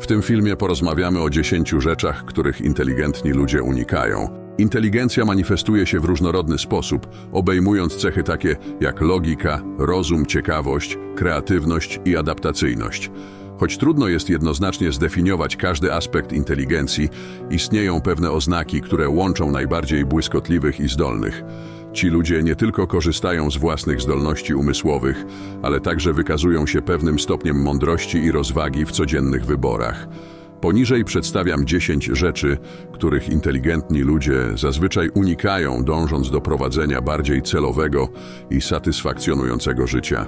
W tym filmie porozmawiamy o 10 rzeczach, których inteligentni ludzie unikają. Inteligencja manifestuje się w różnorodny sposób, obejmując cechy takie jak logika, rozum, ciekawość, kreatywność i adaptacyjność. Choć trudno jest jednoznacznie zdefiniować każdy aspekt inteligencji, istnieją pewne oznaki, które łączą najbardziej błyskotliwych i zdolnych. Ci ludzie nie tylko korzystają z własnych zdolności umysłowych, ale także wykazują się pewnym stopniem mądrości i rozwagi w codziennych wyborach. Poniżej przedstawiam 10 rzeczy, których inteligentni ludzie zazwyczaj unikają, dążąc do prowadzenia bardziej celowego i satysfakcjonującego życia.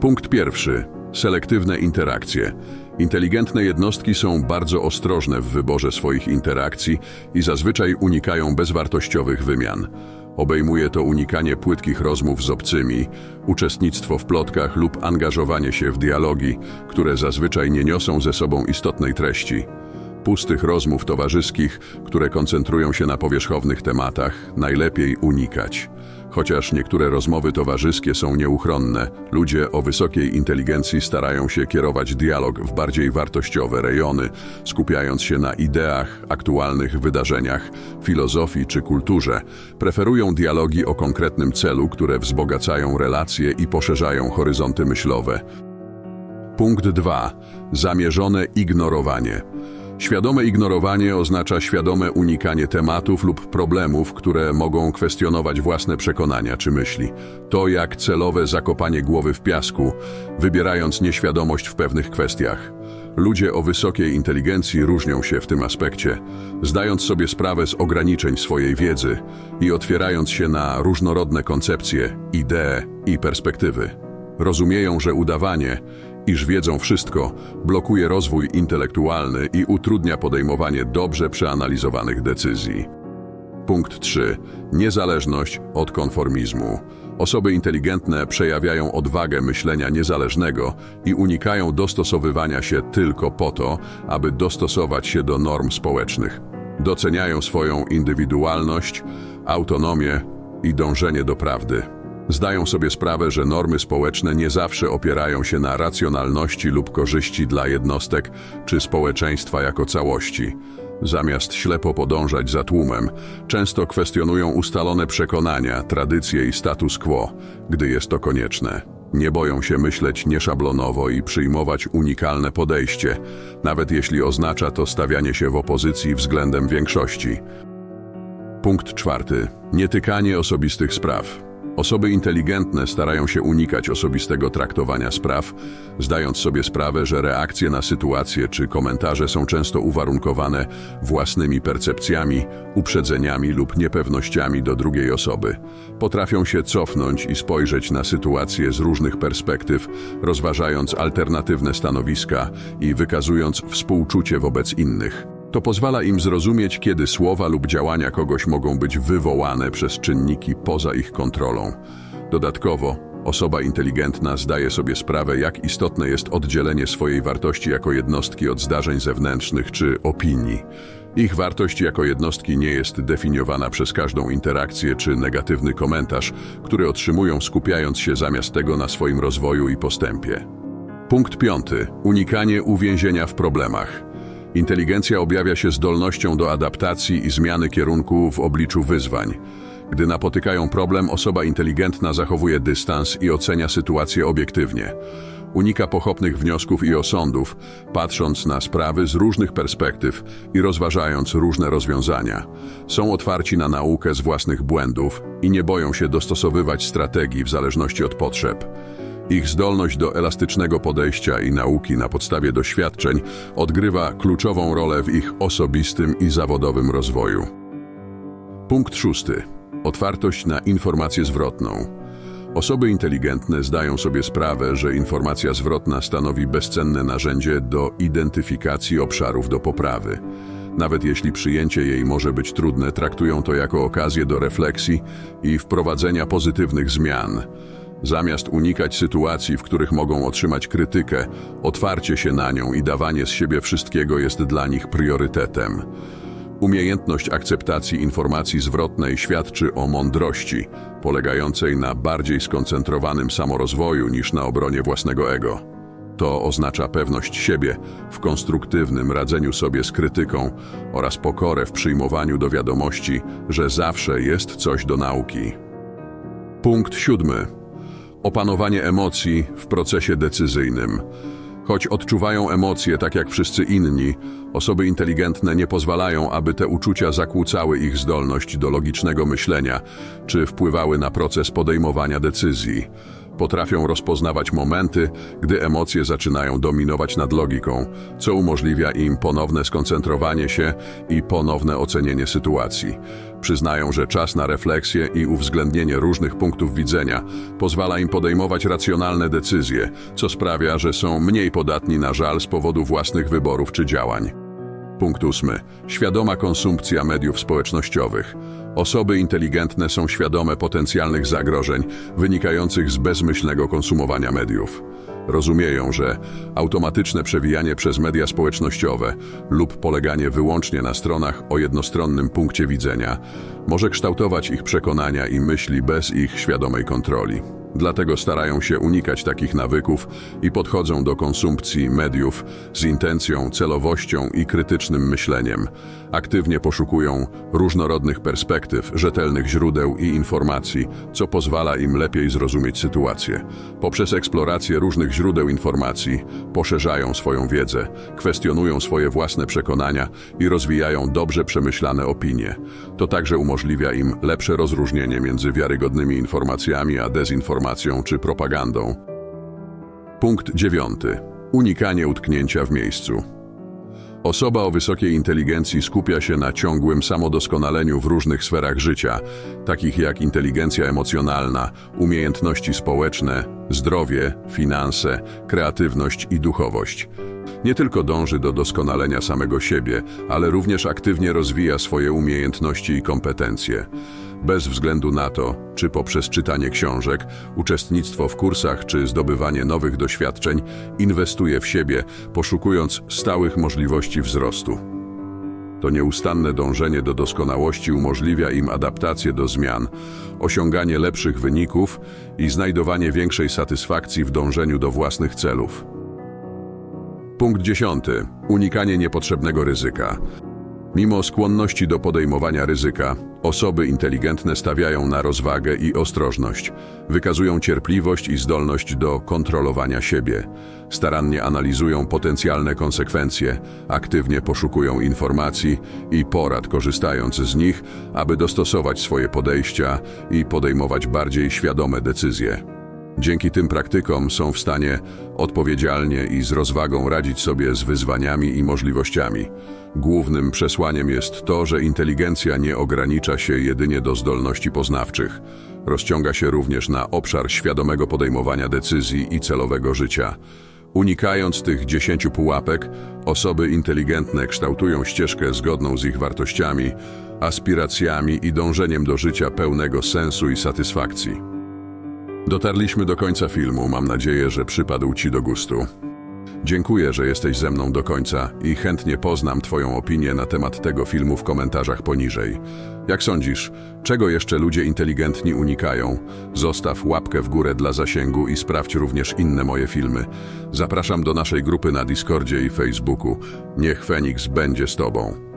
Punkt pierwszy. Selektywne interakcje. Inteligentne jednostki są bardzo ostrożne w wyborze swoich interakcji i zazwyczaj unikają bezwartościowych wymian. Obejmuje to unikanie płytkich rozmów z obcymi, uczestnictwo w plotkach lub angażowanie się w dialogi, które zazwyczaj nie niosą ze sobą istotnej treści. Pustych rozmów towarzyskich, które koncentrują się na powierzchownych tematach, najlepiej unikać. Chociaż niektóre rozmowy towarzyskie są nieuchronne, ludzie o wysokiej inteligencji starają się kierować dialog w bardziej wartościowe rejony, skupiając się na ideach, aktualnych wydarzeniach, filozofii czy kulturze. Preferują dialogi o konkretnym celu, które wzbogacają relacje i poszerzają horyzonty myślowe. Punkt 2. Zamierzone ignorowanie. Świadome ignorowanie oznacza świadome unikanie tematów lub problemów, które mogą kwestionować własne przekonania czy myśli. To jak celowe zakopanie głowy w piasku, wybierając nieświadomość w pewnych kwestiach. Ludzie o wysokiej inteligencji różnią się w tym aspekcie, zdając sobie sprawę z ograniczeń swojej wiedzy i otwierając się na różnorodne koncepcje, idee i perspektywy. Rozumieją, że udawanie, iż wiedzą wszystko, blokuje rozwój intelektualny i utrudnia podejmowanie dobrze przeanalizowanych decyzji. Punkt 3. Niezależność od konformizmu. Osoby inteligentne przejawiają odwagę myślenia niezależnego i unikają dostosowywania się tylko po to, aby dostosować się do norm społecznych. Doceniają swoją indywidualność, autonomię i dążenie do prawdy. Zdają sobie sprawę, że normy społeczne nie zawsze opierają się na racjonalności lub korzyści dla jednostek czy społeczeństwa jako całości. Zamiast ślepo podążać za tłumem, często kwestionują ustalone przekonania, tradycje i status quo, gdy jest to konieczne. Nie boją się myśleć nieszablonowo i przyjmować unikalne podejście, nawet jeśli oznacza to stawianie się w opozycji względem większości. Punkt czwarty. Nietykanie osobistych spraw. Osoby inteligentne starają się unikać osobistego traktowania spraw, zdając sobie sprawę, że reakcje na sytuacje czy komentarze są często uwarunkowane własnymi percepcjami, uprzedzeniami lub niepewnościami do drugiej osoby. Potrafią się cofnąć i spojrzeć na sytuację z różnych perspektyw, rozważając alternatywne stanowiska i wykazując współczucie wobec innych. To pozwala im zrozumieć, kiedy słowa lub działania kogoś mogą być wywołane przez czynniki poza ich kontrolą. Dodatkowo, osoba inteligentna zdaje sobie sprawę, jak istotne jest oddzielenie swojej wartości jako jednostki od zdarzeń zewnętrznych czy opinii. Ich wartość jako jednostki nie jest definiowana przez każdą interakcję czy negatywny komentarz, który otrzymują skupiając się zamiast tego na swoim rozwoju i postępie. Punkt piąty. Unikanie uwięzienia w problemach. Inteligencja objawia się zdolnością do adaptacji i zmiany kierunku w obliczu wyzwań. Gdy napotykają problem, osoba inteligentna zachowuje dystans i ocenia sytuację obiektywnie. Unika pochopnych wniosków i osądów, patrząc na sprawy z różnych perspektyw i rozważając różne rozwiązania. Są otwarci na naukę z własnych błędów i nie boją się dostosowywać strategii w zależności od potrzeb. Ich zdolność do elastycznego podejścia i nauki na podstawie doświadczeń odgrywa kluczową rolę w ich osobistym i zawodowym rozwoju. Punkt szósty. Otwartość na informację zwrotną. Osoby inteligentne zdają sobie sprawę, że informacja zwrotna stanowi bezcenne narzędzie do identyfikacji obszarów do poprawy. Nawet jeśli przyjęcie jej może być trudne, traktują to jako okazję do refleksji i wprowadzenia pozytywnych zmian. Zamiast unikać sytuacji, w których mogą otrzymać krytykę, otwarcie się na nią i dawanie z siebie wszystkiego jest dla nich priorytetem. Umiejętność akceptacji informacji zwrotnej świadczy o mądrości, polegającej na bardziej skoncentrowanym samorozwoju niż na obronie własnego ego. To oznacza pewność siebie w konstruktywnym radzeniu sobie z krytyką oraz pokorę w przyjmowaniu do wiadomości, że zawsze jest coś do nauki. Punkt siódmy. Opanowanie emocji w procesie decyzyjnym. Choć odczuwają emocje tak jak wszyscy inni, osoby inteligentne nie pozwalają, aby te uczucia zakłócały ich zdolność do logicznego myślenia czy wpływały na proces podejmowania decyzji. Potrafią rozpoznawać momenty, gdy emocje zaczynają dominować nad logiką, co umożliwia im ponowne skoncentrowanie się i ponowne ocenienie sytuacji. Przyznają, że czas na refleksję i uwzględnienie różnych punktów widzenia pozwala im podejmować racjonalne decyzje, co sprawia, że są mniej podatni na żal z powodu własnych wyborów czy działań. Punkt ósmy. Świadoma konsumpcja mediów społecznościowych. Osoby inteligentne są świadome potencjalnych zagrożeń wynikających z bezmyślnego konsumowania mediów. Rozumieją, że automatyczne przewijanie przez media społecznościowe lub poleganie wyłącznie na stronach o jednostronnym punkcie widzenia może kształtować ich przekonania i myśli bez ich świadomej kontroli. Dlatego starają się unikać takich nawyków i podchodzą do konsumpcji mediów z intencją, celowością i krytycznym myśleniem. Aktywnie poszukują różnorodnych perspektyw, rzetelnych źródeł i informacji, co pozwala im lepiej zrozumieć sytuację. Poprzez eksplorację różnych źródeł informacji poszerzają swoją wiedzę, kwestionują swoje własne przekonania i rozwijają dobrze przemyślane opinie. To także umożliwia im lepsze rozróżnienie między wiarygodnymi informacjami a czy propagandą. Punkt dziewiąty. Unikanie utknięcia w miejscu. Osoba o wysokiej inteligencji skupia się na ciągłym samodoskonaleniu w różnych sferach życia, takich jak inteligencja emocjonalna, umiejętności społeczne, zdrowie, finanse, kreatywność i duchowość. Nie tylko dąży do doskonalenia samego siebie, ale również aktywnie rozwija swoje umiejętności i kompetencje. Bez względu na to, czy poprzez czytanie książek, uczestnictwo w kursach czy zdobywanie nowych doświadczeń, inwestuje w siebie, poszukując stałych możliwości wzrostu. To nieustanne dążenie do doskonałości umożliwia im adaptację do zmian, osiąganie lepszych wyników i znajdowanie większej satysfakcji w dążeniu do własnych celów. Punkt dziesiąty. Unikanie niepotrzebnego ryzyka. Mimo skłonności do podejmowania ryzyka, osoby inteligentne stawiają na rozwagę i ostrożność, wykazują cierpliwość i zdolność do kontrolowania siebie, starannie analizują potencjalne konsekwencje, aktywnie poszukują informacji i porad korzystając z nich, aby dostosować swoje podejścia i podejmować bardziej świadome decyzje. Dzięki tym praktykom są w stanie odpowiedzialnie i z rozwagą radzić sobie z wyzwaniami i możliwościami. Głównym przesłaniem jest to, że inteligencja nie ogranicza się jedynie do zdolności poznawczych. Rozciąga się również na obszar świadomego podejmowania decyzji i celowego życia. Unikając tych dziesięciu pułapek, osoby inteligentne kształtują ścieżkę zgodną z ich wartościami, aspiracjami i dążeniem do życia pełnego sensu i satysfakcji. Dotarliśmy do końca filmu. Mam nadzieję, że przypadł Ci do gustu. Dziękuję, że jesteś ze mną do końca i chętnie poznam Twoją opinię na temat tego filmu w komentarzach poniżej. Jak sądzisz, czego jeszcze ludzie inteligentni unikają? Zostaw łapkę w górę dla zasięgu i sprawdź również inne moje filmy. Zapraszam do naszej grupy na Discordzie i Facebooku. Niech Feniks będzie z Tobą.